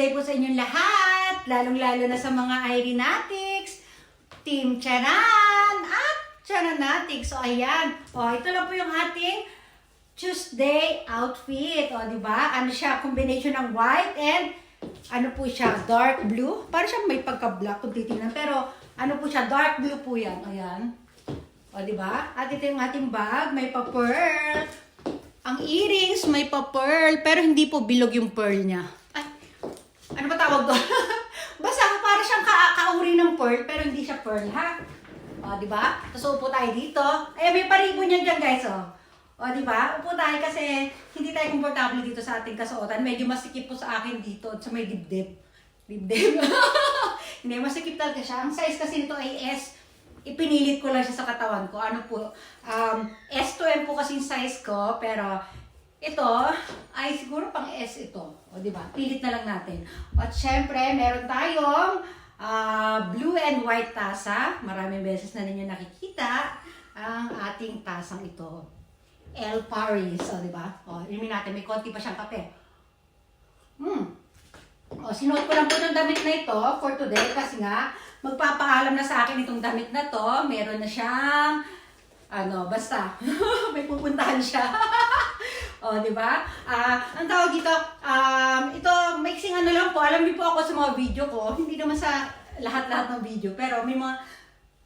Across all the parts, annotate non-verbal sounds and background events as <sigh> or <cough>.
Tuesday po sa inyong lahat, lalong-lalo na sa mga Irenatics, Team Charan, at Charanatics. So, ayan. O, ito lang po yung ating Tuesday outfit. O, di ba? Ano siya? Combination ng white and ano po siya? Dark blue. Para siyang may pagka-black kung titingnan. Pero, ano po siya? Dark blue po yan. Ayan. O, di ba? At ito yung ating bag. May pa-pearl. Ang earrings may pa-pearl. Pero hindi po bilog yung pearl niya. Ano ba tawag doon? <laughs> Basta para siyang ka kauri ng pearl, pero hindi siya pearl, ha? O, di ba? Tapos upo tayo dito. Ay, may paribo niyan dyan, guys, o. O, di ba? Upo tayo kasi hindi tayo komportable dito sa ating kasuotan. Medyo masikip po sa akin dito at sa may dibdib. Dibdib. <laughs> hindi, masikip talaga siya. Ang size kasi nito ay S. Ipinilit ko lang siya sa katawan ko. Ano po, um, S to M po kasing size ko, pero ito ay siguro pang S ito. O, di ba? Pilit na lang natin. At syempre, meron tayong ah, blue and white tasa. Maraming beses na ninyo nakikita ang ating tasang ito. El Paris, o, di ba? O, inumin natin. May konti pa siyang kape. Hmm. O, sinuot ko lang po ng damit na ito for today kasi nga, magpapaalam na sa akin itong damit na to. Meron na siyang, ano, basta, <laughs> may pupuntahan siya. <laughs> o, di ba? Ah, ang tawag dito, um, ito, mixing ano lang po, alam niyo po ako sa mga video ko, hindi naman sa lahat-lahat ng video, pero may mga,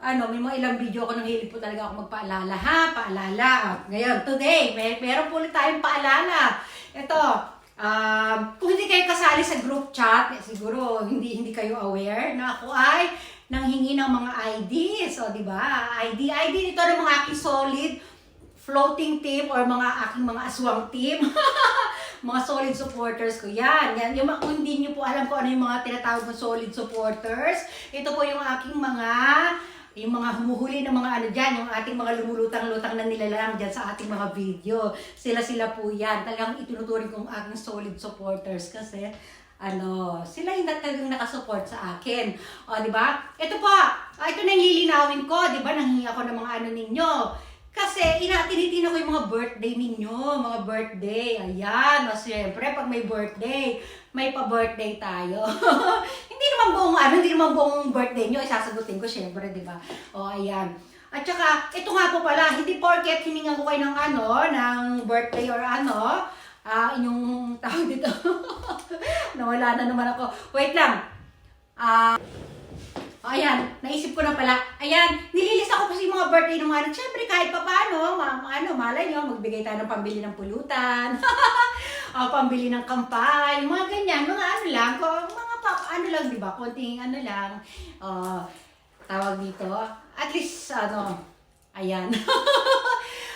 ano, may mga ilang video ko nang hilig po talaga ako magpaalala, ha? Paalala. Ngayon, today, may, meron po ulit tayong paalala. Ito, um, kung hindi kayo kasali sa group chat, siguro hindi hindi kayo aware na ako ay nanghingi ng mga IDs, o di ba? ID, ID nito ng mga aking solid floating team or mga aking mga aswang team. <laughs> mga solid supporters ko yan. Yan, yung kung hindi nyo po alam kung ano yung mga tinatawag na solid supporters, ito po yung aking mga yung mga humuhuli ng mga ano dyan, yung ating mga lumulutang-lutang na nilalang dyan sa ating mga video. Sila-sila po yan. Talagang itunuturing kong aking solid supporters kasi ano, sila yung talagang nakasupport sa akin. O, di ba? Ito po, ah, ito na yung lilinawin ko, di ba? Nanghingi ako ng mga ano ninyo. Kasi ina tinitingnan ko yung mga birthday ninyo, mga birthday. Ayan, o siyempre, pag may birthday, may pa-birthday tayo. <laughs> hindi naman buong ano, hindi naman buong birthday nyo, isasagutin ko siyempre, di ba? O, ayan. At saka, ito nga po pala, hindi porket hiningan ko kayo ng ano, ng birthday or ano, ah, inyong tawag dito. <laughs> Nawala na naman ako. Wait lang. Ah, o, ayan, naisip ko na pala. Ayan, nililista ko kasi mga birthday ng mga Siyempre, kahit pa paano, ma ma- ano, malay nyo, magbigay tayo ng pambili ng pulutan. o, <laughs> pambili ng kampay, mga ganyan, mga ano lang, ko, mga pa, ano lang, di ba? Konting ano lang, o, tawag dito. At least, ano, ayan. <laughs>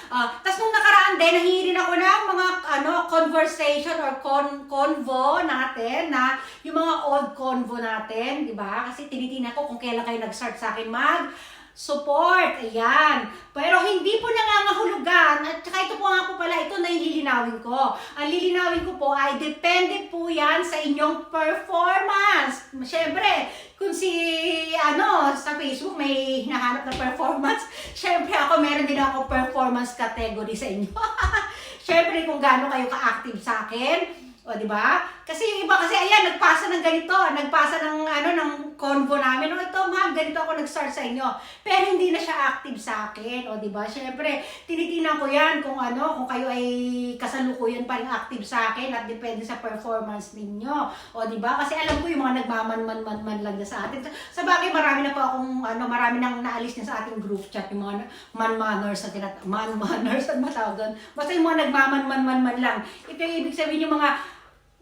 Ah, Tapos nung nakaraan din, nahingi rin ako ng mga ano, conversation or con convo natin na yung mga old convo natin, di ba? Kasi tinitingnan ko kung kailan kayo nag-start sa akin mag support. Ayan. Pero hindi po nangangahulugan. At saka ito po nga po pala, ito na yung lilinawin ko. Ang lilinawin ko po ay depende po yan sa inyong performance. Siyempre, kung si, ano, sa Facebook may hinahanap na performance, <laughs> syempre ako meron din ako performance category sa inyo. <laughs> syempre kung gaano kayo ka-active sa akin, o, di ba? Kasi yung iba kasi, ayan, nagpasa ng ganito, nagpasa ng, ano, ng convo namin. O, ito, ma'am, ganito ako nag-start sa inyo. Pero hindi na siya active sa akin, o, di ba? Siyempre, tinitingnan ko yan kung ano, kung kayo ay kasalukuyan pa rin active sa akin at depende sa performance ninyo. O, di ba? Kasi alam ko yung mga nagmaman-man-man-man lang na sa atin. Sa, bagay, marami na po akong, ano, marami nang naalis na sa ating group chat, yung mga man-manners tinat man-manners, <laughs> at matawag doon. Basta yung mga nagmaman-man-man-man lang. Ito yung ibig sabihin yung mga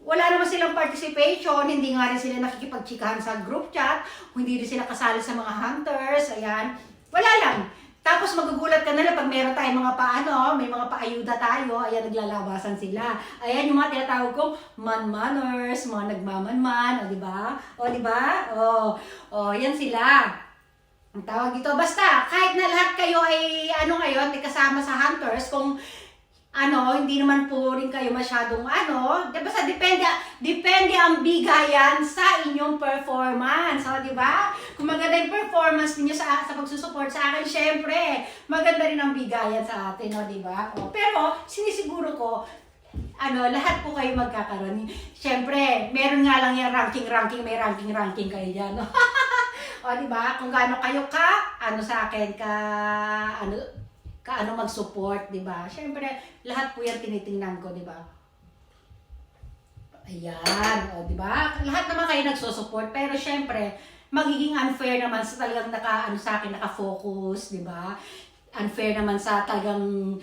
wala naman silang participation, hindi nga rin sila nakikipagchikahan sa group chat, hindi rin sila kasali sa mga hunters, ayan. Wala lang. Tapos magugulat ka na lang pag meron tayong mga paano, may mga paayuda tayo, ayan, naglalabasan sila. Ayan, yung mga tinatawag kong man-manners, mga nagmamanman, o di ba? O di ba? O, o, yan sila. Ang tawag dito, basta, kahit na lahat kayo ay, ano ngayon, may kasama sa hunters, kung ano, hindi naman po rin kayo masyadong ano, di ba sa depende, depende ang bigayan sa inyong performance, o di ba? Kung maganda yung performance niyo sa sa pagsusupport sa akin, syempre, maganda rin ang bigayan sa atin, o di ba? O, pero sinisiguro ko ano, lahat po kayo magkakaroon. Siyempre, meron nga lang yung ranking-ranking, may ranking-ranking kayo dyan. no? <laughs> o, di ba? Kung gaano kayo ka, ano sa akin, ka, ano, ka ano mag-support, di ba? Siyempre, lahat po yan tinitingnan ko, di ba? Ayan, o, di ba? Lahat naman kayo nagsusupport, pero syempre, magiging unfair naman sa talagang naka, ano sa akin, naka-focus, di ba? Unfair naman sa talagang,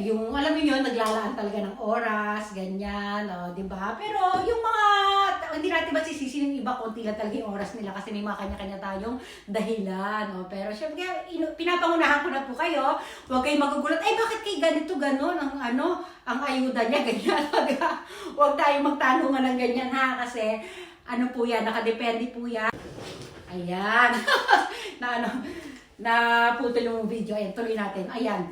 yung, alam niyo yun, naglalaan talaga ng oras, ganyan, o, di ba? Pero yung mga, hindi natin masisisi yung iba, konti lang talaga yung oras nila kasi may mga kanya-kanya tayong dahilan, o. Pero syempre, pinapangunahan ko na po kayo, huwag kayong magugulat, ay bakit kay ganito, ganon, ang ano, ang ayuda niya, <laughs> ganyan? Huwag tayong magtanungan ng ganyan ha, kasi ano po yan, nakadepende po yan. Ayan. <laughs> na ano, na putol yung video. Ayan, tuloy natin. Ayan.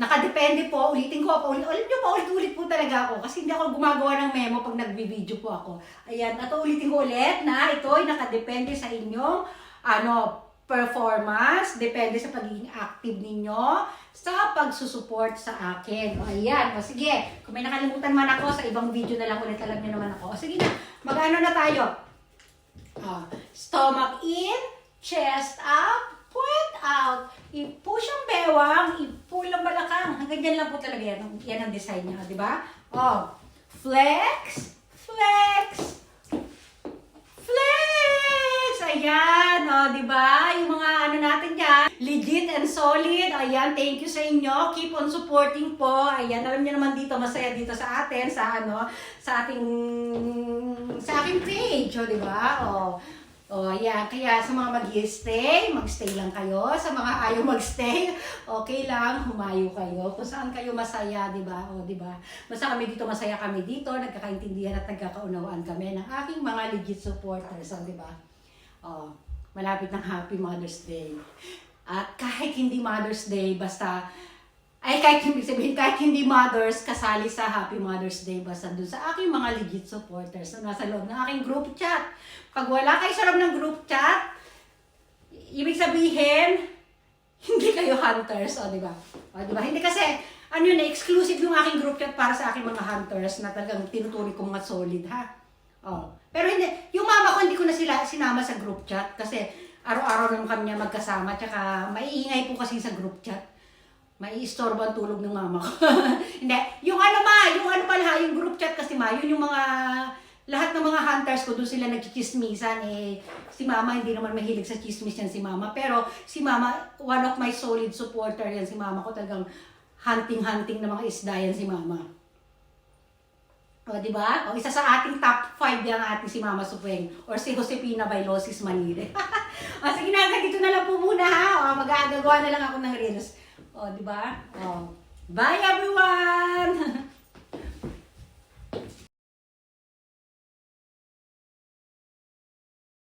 Nakadepende po, ulitin ko po, ulit, ulit nyo po, ulit-ulit po talaga ako. Kasi hindi ako gumagawa ng memo pag nagbi-video po ako. Ayan, at ulitin ko ulit na ito ay nakadepende sa inyong ano, performance, depende sa pagiging active ninyo sa pagsusupport sa akin. O, ayan. O, sige. Kung may nakalimutan man ako, sa ibang video na lang ulit alam niyo naman ako. O, sige na. Mag-ano na tayo? Ah, stomach in, chest up, puwet out. I-push ang bewang, i-pull ang balakang. Hanggang dyan lang po talaga yan. Yan ang design niya, di ba? Oh, flex, flex, flex! Ayan, oh, di ba? Yung mga ano natin dyan, legit and solid. Ayan, thank you sa inyo. Keep on supporting po. Ayan, alam niyo naman dito, masaya dito sa atin, sa ano, sa ating, sa aking page, oh, di ba? Oh, Oh, yeah. Kaya sa mga mag stay mag-stay lang kayo. Sa mga ayaw mag-stay, <laughs> okay lang, humayo kayo. Kung saan kayo masaya, di ba? O, di ba? Basta kami dito, masaya kami dito, nagkakaintindihan at nagkakaunawaan kami ng aking mga legit supporters, o, di ba? Oh, malapit ng Happy Mother's Day. At kahit hindi Mother's Day, basta ay kahit hindi sabihin, kahit hindi mothers, kasali sa Happy Mother's Day basta dun sa aking mga legit supporters na nasa loob ng aking group chat. Pag wala kayo sa loob ng group chat, ibig sabihin, <laughs> hindi kayo hunters, o di ba? O di ba? Hindi kasi, ano yun, exclusive yung aking group chat para sa aking mga hunters na talagang tinuturi kong mga solid, ha? Oh. Pero hindi, yung mama ko hindi ko na sila sinama sa group chat kasi araw-araw lang kami niya magkasama tsaka maiingay po kasi sa group chat may istorbo ang tulog ng mama ko. <laughs> Hindi. Yung ano ma, yung ano pala, yung group chat kasi ma, yun yung mga, lahat ng mga hunters ko, doon sila nagchichismisan. Eh, si mama, hindi naman mahilig sa chismis yan si mama. Pero si mama, one of my solid supporter yan si mama ko. Talagang hunting-hunting na mga isda yan si mama. O, di ba? O, isa sa ating top 5 yung ating si Mama Supeng or si Josepina Bailosis Manire. <laughs> o, sige na, dito na lang po muna ha. O, mag-aagagawa na lang ako ng reels. Oh, di ba? Oh. Bye everyone! <laughs>